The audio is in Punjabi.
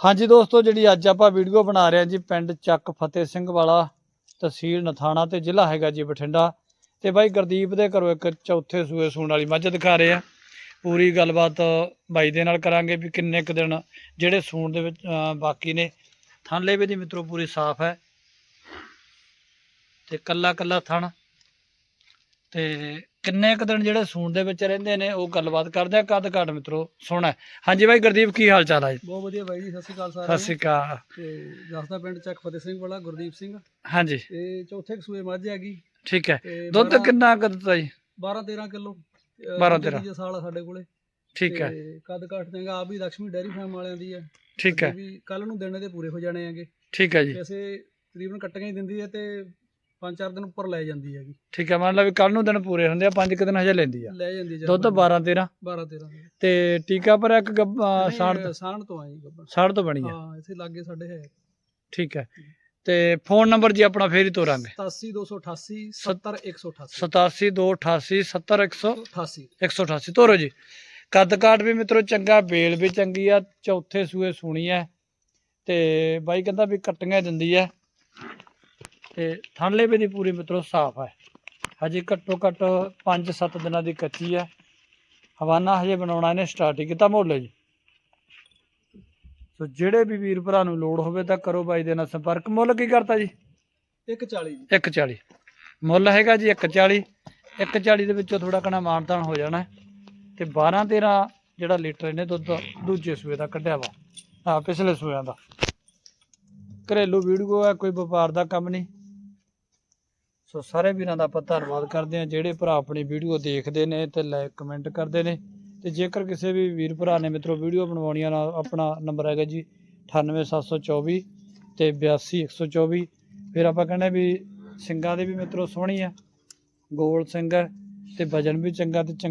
ਹਾਂਜੀ ਦੋਸਤੋ, ਜਿਹੜੀ ਅੱਜ ਆਪਾਂ ਵੀਡੀਓ ਬਣਾ ਰਹੇ ਹਾਂ ਜੀ, ਪਿੰਡ ਚੱਕ ਫਤਿਹ ਸਿੰਘ ਵਾਲਾ ਤਹਿਸੀਲ ਨਥਾਣਾ ਤੇ ਜ਼ਿਲ੍ਹਾ ਹੈਗਾ ਜੀ ਬਠਿੰਡਾ। ਤੇ ਬਾਈ ਗੁਰਦੀਪ ਦੇ ਘਰੋਂ ਇੱਕ ਚੌਥੇ ਸੂਏ ਸੂਣ ਵਾਲੀ ਮੱਝ ਦਿਖਾ ਰਹੇ ਆ ਪੂਰੀ ਗੱਲਬਾਤ ਬਾਈ ਦੇ ਨਾਲ ਕਰਾਂਗੇ ਵੀ ਕਿੰਨੇ ਕੁ ਦਿਨ ਜਿਹੜੇ ਸੂਣ ਦੇ ਵਿੱਚ ਬਾਕੀ ਨੇ। ਥਣ ਲੇਵੇ ਦੀ ਮਿੱਤਰੋ, ਪੂਰੀ ਸਾਫ਼ ਹੈ। ਤੇ ਕੱਲਾ ਕੱਲਾ ਥਣ ਤੇ ਕਿੰਨੇ ਕੁ ਦਿਨ ਜਿਹੜੇ ਸੂਣ ਦੇ ਵਿੱਚ ਰਹਿੰਦੇ ਨੇ ਉਹ ਗੱਲਬਾਤ ਕਰਦੇ ਆ। ਕਦ ਘੱਟ ਮਿੱਤਰੋ ਸੋਹਣਾ ਹਾਂਜੀ ਬਾਈ ਗੁਰਦੀਪ ਕੀ ਹਾਲ ਚਾਲ ਹੈ ਬਹੁਤ ਵਧੀਆ ਬਾਈ ਜੀ ਸਤਿ ਸ਼੍ਰੀ ਅਕਾਲ ਸਤਿ ਸਾਰਿਆਂ ਸ਼੍ਰੀ ਨੂੰ ਅਕਾਲ। ਤੇ ਜਸਦਾ ਪਿੰਡ ਚੱਕ ਫਤਿਹ ਸਿੰਘ ਵਾਲਾ ਗੁਰਦੀਪ ਸਿੰਘ। ਹਾਂਜੀ। ਤੇ ਚੌਥੇ ਕਸੂਏ ਮੱਝ ਹੈਗੀ। ਠੀਕ ਹੈ। ਦੁੱਧ ਕਿੰਨਾ ਕੁ ਦਿੱਤਾ ਜੀ? 12 13 ਕਿਲੋ। 12 13 ਤੀਜੇ ਸਾਲ ਸਾਡੇ ਕੋਲੇ। ਠੀਕ ਹੈ। ਕੱਦ ਕਾਠ ਦੇਗਾ ਆ ਵੀ ਲక్ష్ਮੀ ਡੈਰੀ ਫਾਰਮ ਵਾਲਿਆਂ ਦੀ ਹੈ। ਠੀਕ ਹੈ। ਵੀ ਕੱਲ ਨੂੰ ਦਿਨ ਦੇ ਪੂਰੇ ਹੋ ਜਾਣੇ ਹੈਗੇ। ਠੀਕ ਹੈ ਜੀ। ਵੈਸੇ ਤਕਰੀਬਨ ਕੱਟੀਆਂ ਹੀ ਦਿੰਦੀ ਹੈ ਤੇ 5-4 ਦਿਨ ਉੱਪਰ ਲੈ ਜਾਂਦੀ ਹੈਗੀ। ਠੀਕ ਹੈ ਮੰਨ ਲਾ ਵੀ ਕੱਲ ਨੂੰ ਦਿਨ ਪੂਰੇ ਹੁੰਦੇ ਆ ਪੰਜ ਕੁ ਦਿਨ ਹਜੇ ਲੈਂਦੀ ਆ। ਲੈ ਜਾਂਦੀ ਹੈ ਦੁੱਧ 12 13 12 13 ਤੇ ਟੀਕਾ ਪਰ ਇੱਕ ਸਾੜ ਸਾਣ ਤੋਂ ਆਈ ਗੱਬਰ ਸਾੜ ਤੋਂ ਬਣੀ ਆ। ਹਾਂ ਇੱਥੇ ਲਾਗੇ ਸਾਡੇ ਹੈ। ਠੀਕ ਹੈ ਤੇ ਫੋਨ ਨੰਬਰ ਜੀ ਆਪਣਾ ਫੇਰ ਹੀ ਤੋਰਾਂਗੇ। 87288 70188 87288 70100 88 188 ਤੋਰੋ ਜੀ। ਕੱਦ ਕਾਠ ਵੀ ਮਿੱਤਰੋ ਚੰਗਾ ਬੇਲ ਵੀ ਚੰਗੀ ਆ ਚੌਥੇ ਸੂਏ ਸੁਣੀ ਆ। ਤੇ ਬਾਈ ਕਹਿੰਦਾ ਵੀ ਕੱਟੀਆਂ ਦਿੰਦੀ ਆ। ਤੇ ਥਣਲੇ ਵੀ ਦੀ ਪੂਰੀ ਮਿੱਤਰੋ ਸਾਫ਼ ਹੈ। ਹਜੇ ਘੱਟੋ ਘੱਟ 5-7 ਦਿਨਾਂ ਦੀ ਕੱਚੀ ਆ ਹਵਾਨਾ ਹਜੇ ਬਣਾਉਣਾ ਇਹਨੇ ਸਟਾਰਟ ਹੀ ਕੀਤਾ ਮੋਲੇ ਜੀ। ਸੋ ਜਿਹੜੇ ਵੀ ਵੀਰ ਭਰਾ ਨੂੰ ਲੋੜ ਹੋਵੇ ਤਾਂ ਕਰੋ ਬਾਈ ਦੇ ਨਾਲ ਸੰਪਰਕ। ਮੁੱਲ ਕੀ ਕਰਤਾ ਜੀ? 140 ਜੀ। 140 ਮੁੱਲ ਹੈਗਾ ਜੀ 140 140 ਦੇ ਵਿੱਚੋਂ ਥੋੜਾ ਕਣਾ ਮਾਨਤਾਨ ਹੋ ਜਾਣਾ ਹੈ। ਤੇ 12 13 ਜਿਹੜਾ ਲੀਟਰ ਇਹਨੇ ਦੁੱਧ ਦੂਜੇ ਸੂਏ ਦਾ ਕੱਢਿਆ ਵਾ। ਆ ਪਿਛਲੇ ਸੂਇਆਂ ਦਾ। ਘਰੇਲੂ ਵੀਡੀਓ ਹੈ ਕੋਈ ਵਪਾਰ ਦਾ ਕੰਮ ਨਹੀਂ। ਸੋ ਸਾਰੇ ਵੀਰਾਂ ਦਾ ਆਪਾਂ ਧੰਨਵਾਦ ਕਰਦੇ ਹਾਂ। ਜਿਹੜੇ ਭਰਾ ਆਪਣੀ ਵੀਡੀਓ ਦੇਖਦੇ ਨੇ ਤੇ ਲਾਈਕ ਕਮੈਂਟ ਕਰਦੇ ਨੇ। ਤੇ ਜੇਕਰ ਕਿਸੇ ਵੀ ਵੀਰ ਭਰਾ ਨੇ ਮਿੱਤਰੋ ਵੀਡੀਓ ਬਣਵਾਉਣੀਆਂ ਨਾ, ਆਪਣਾ ਨੰਬਰ ਹੈਗਾ ਜੀ 98724 ਤੇ 82124 ਫਿਰ ਆਪਾਂ ਕਹਿੰਦੇ ਵੀ ਸਿੰਘਾਂ ਦੇ ਵੀ ਮਿੱਤਰੋ ਸੋਹਣੀ ਆ। ਗੋਲ ਸਿੰਘ ਹੈ ਤੇ ਵਜਨ ਵੀ ਚੰਗਾ ਤੇ ਚੰਗਾ